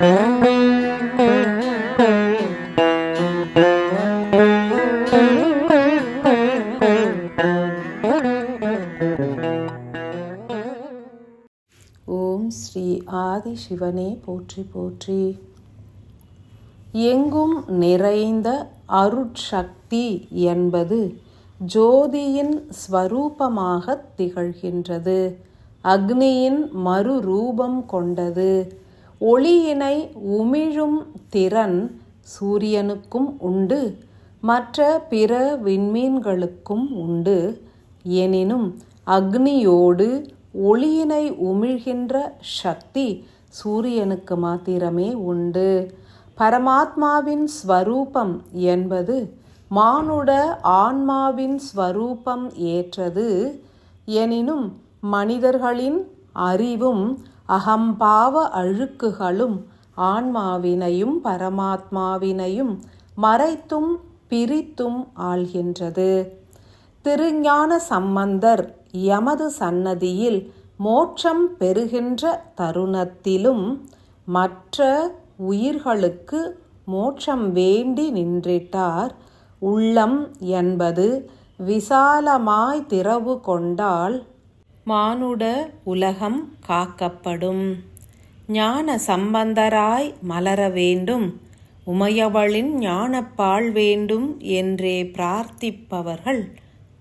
ஓம் ஸ்ரீ ஆதி சிவனே போற்றி போற்றி. எங்கும் நிறைந்த அருட்சக்தி என்பது ஜோதியின் ஸ்வரூபமாக திகழ்கின்றது. அக்னியின் மறுரூபம் கொண்டது. ஒளியினை உமிழும் திறன் சூரியனுக்கும் உண்டு மற்ற பிற விண்மீன்களுக்கும் உண்டு. எனினும் அக்னியோடு ஒளியினை உமிழ்கின்ற சக்தி சூரியனுக்கு மாத்திரமே உண்டு. பரமாத்மாவின் ஸ்வரூபம் என்பது மானுட ஆன்மாவின் ஸ்வரூபம் ஏற்றது. எனினும் மனிதர்களின் அறிவும் அகம்பாவ அழுக்குகளும் ஆன்மாவினையும் பரமாத்மாவினையும் மறைத்தும் பிரித்தும் ஆள்கின்றது. திருஞான சம்பந்தர் எமது சன்னதியில் மோட்சம் பெறுகின்ற தருணத்திலும் மற்ற உயிர்களுக்கு மோட்சம் வேண்டி நின்றிட்டார். உள்ளம் என்பது விசாலமாய் திறவு கொண்டால் மானுட உலகம் காக்கப்படும். ஞான சம்பந்தராய் மலர வேண்டும். உமையவளின் ஞானப்பால் வேண்டும் என்றே பிரார்த்திப்பவர்கள்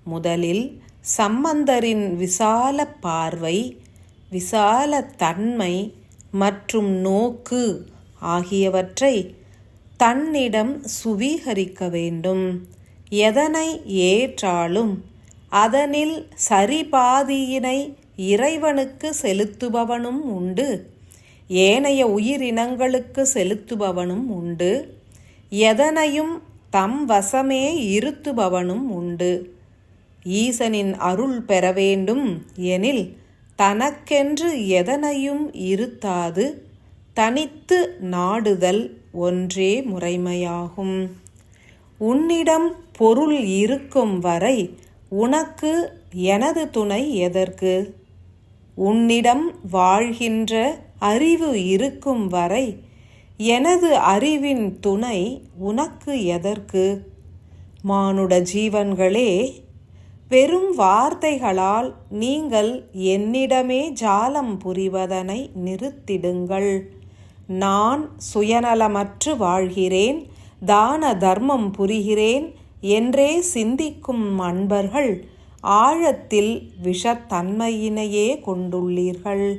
முதலில் சம்பந்தரின் விசால பார்வை விசால தன்மை மற்றும் நோக்கு ஆகியவற்றை தன்னிடம் சுவீகரிக்க வேண்டும். எதனை ஏற்றாலும் அதனில் சரிபாதியினை இறைவனுக்கு செலுத்துபவனும் உண்டு. ஏனைய உயிரினங்களுக்கு செலுத்துபவனும் உண்டு. எதனையும் தம் வசமே இருத்துபவனும் உண்டு. ஈசனின் அருள் பெற வேண்டும் எனில் தனக்கென்று எதனையும் இருத்தாது. தனித்து நாடுதல் ஒன்றே முறைமையாகும். உன்னிடம் பொருள் இருக்கும் வரை உனக்கு எனது துணை எதற்கு? உன்னிடம் வாழ்கின்ற அறிவு இருக்கும் வரை எனது அறிவின் துணை உனக்கு எதற்கு? மானுட ஜீவன்களே வெறும் வார்த்தைகளால் நீங்கள் என்னிடமே ஜாலம் புரிவதனை நிறுத்திடுங்கள். நான் சுயநலமற்று வாழ்கிறேன் தான தர்மம் புரிகிறேன் என்றே சிந்திக்கும் அன்பர்கள் ஆழத்தில் விஷத்தன்மையினையே கொண்டுள்ளீர்கள்.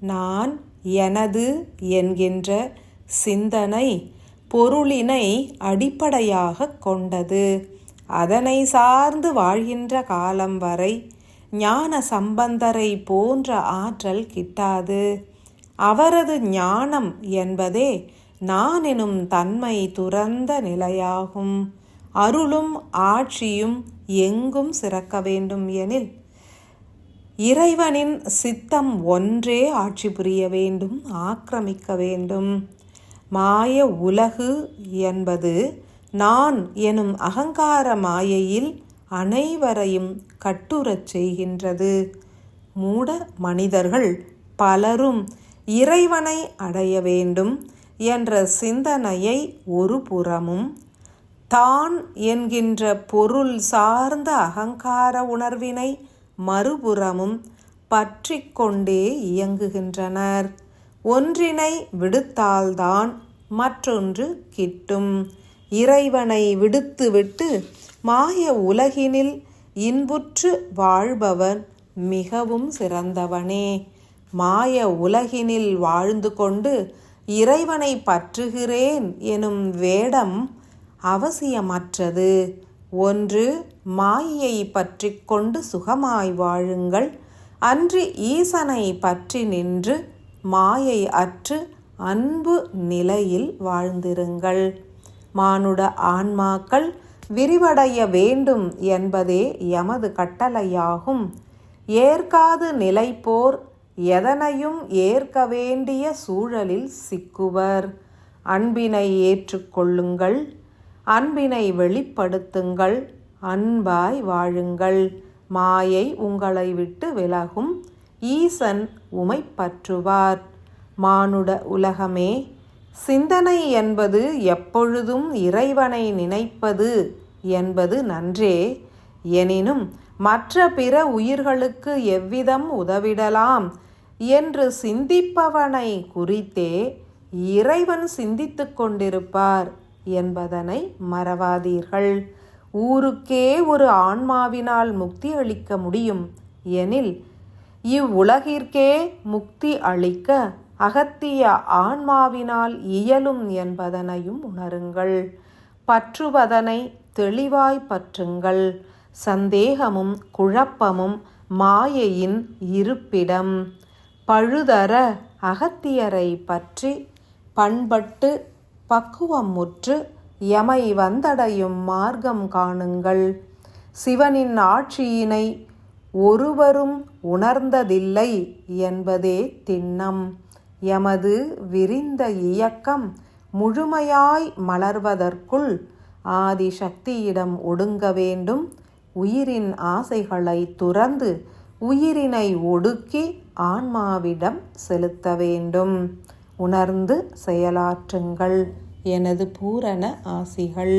நான் எனது என்கின்ற சிந்தனை பொருளினை அடிப்படையாக கொண்டது. அதனை சார்ந்து வாழ்கின்ற காலம் வரை ஞான சம்பந்தரை போன்ற ஆற்றல் கிட்டாது. அவரது ஞானம் என்பதே நான் எனும் தன்மை துறந்த நிலையாகும். அருளும் ஆட்சியும் எங்கும் சிறக்க வேண்டும் எனில் இறைவனின் சித்தம் ஒன்றே ஆட்சி புரிய வேண்டும் ஆக்கிரமிக்க வேண்டும். மாய உலகு என்பது நான் எனும் அகங்கார மாயையில் அனைவரையும் கட்டுறச் செய்கின்றது. மூட மனிதர்கள் பலரும் இறைவனை அடைய வேண்டும் என்ற சிந்தனையை ஒரு புறமும் தான் என்கின்ற பொருள் சார்ந்த அகங்கார உணர்வினை மறுபுறமும் பற்றி கொண்டே இயங்குகின்றனர். ஒன்றினை விடுத்தால்தான் மற்றொன்று கிட்டும். இறைவனை விடுத்துவிட்டு மாய உலகினில் இன்புற்று வாழ்பவன் மிகவும் சிறந்தவனே. மாய உலகினில் வாழ்ந்து கொண்டு இறைவனை பற்றுகிறேன் எனும் வேடம் அவசியமற்றது. ஒன்று மாயையை பற்றி கொண்டு சுகமாய் வாழுங்கள். அன்று ஈசனை பற்றி நின்று மாயை அற்று அன்பு நிலையில் வாழ்ந்திருங்கள். மானுட ஆன்மாக்கள் விரிவடைய வேண்டும் என்பதே எமது கட்டளையாகும். ஏற்காது நிலைப்போர் எதனையும் ஏற்க வேண்டிய சூழலில் சிக்குவர். அன்பினை ஏற்றுக்கொள்ளுங்கள். அன்பினை வெளிப்படுத்துங்கள் அன்பாய் வாழுங்கள். மாயை உங்களை விட்டு விலகும் ஈசன் உமை பற்றுவார். மானுட உலகமே சிந்தனை என்பது எப்பொழுதும் இறைவனை நினைப்பது என்பது நன்றே. எனினும் மற்ற பிற உயிர்களுக்கு எவ்விதம் உதவிடலாம் என்று சிந்திப்பவனை குறித்தே இறைவன் சிந்தித்துக் கொண்டிருப்பார். என்பதனை மறவாதீர்கள். ஊருக்கே ஒரு ஆன்மாவினால் முக்தி அளிக்க முடியும். எனில் இவ்வுலகிற்கே முக்தி அளிக்க அகத்திய ஆன்மாவினால் இயலும் என்பதனையும் உணருங்கள். பற்றுவதனை தெளிவாய் பற்றுங்கள். சந்தேகமும் குழப்பமும் மாயையின் இருப்பிடம். பழுதர அகத்தியரை பற்றி பண்பட்டு பக்குவம் முற்று எமை வந்தடையும் மார்க்கம் காணுங்கள். சிவனின் ஆட்சியினை ஒருவரும் உணர்ந்ததில்லை என்பதே திண்ணம். எமது விரிந்த இயக்கம் முழுமையாய் மலர்வதற்குள் ஆதிசக்தியிடம் ஒடுங்க வேண்டும். உயிரின் ஆசைகளை துறந்து உயிரினை ஒடுக்கி ஆன்மாவிடம் செலுத்த வேண்டும். உணர்ந்து செயலாற்றுங்கள். எனது பூரண ஆசிகள்.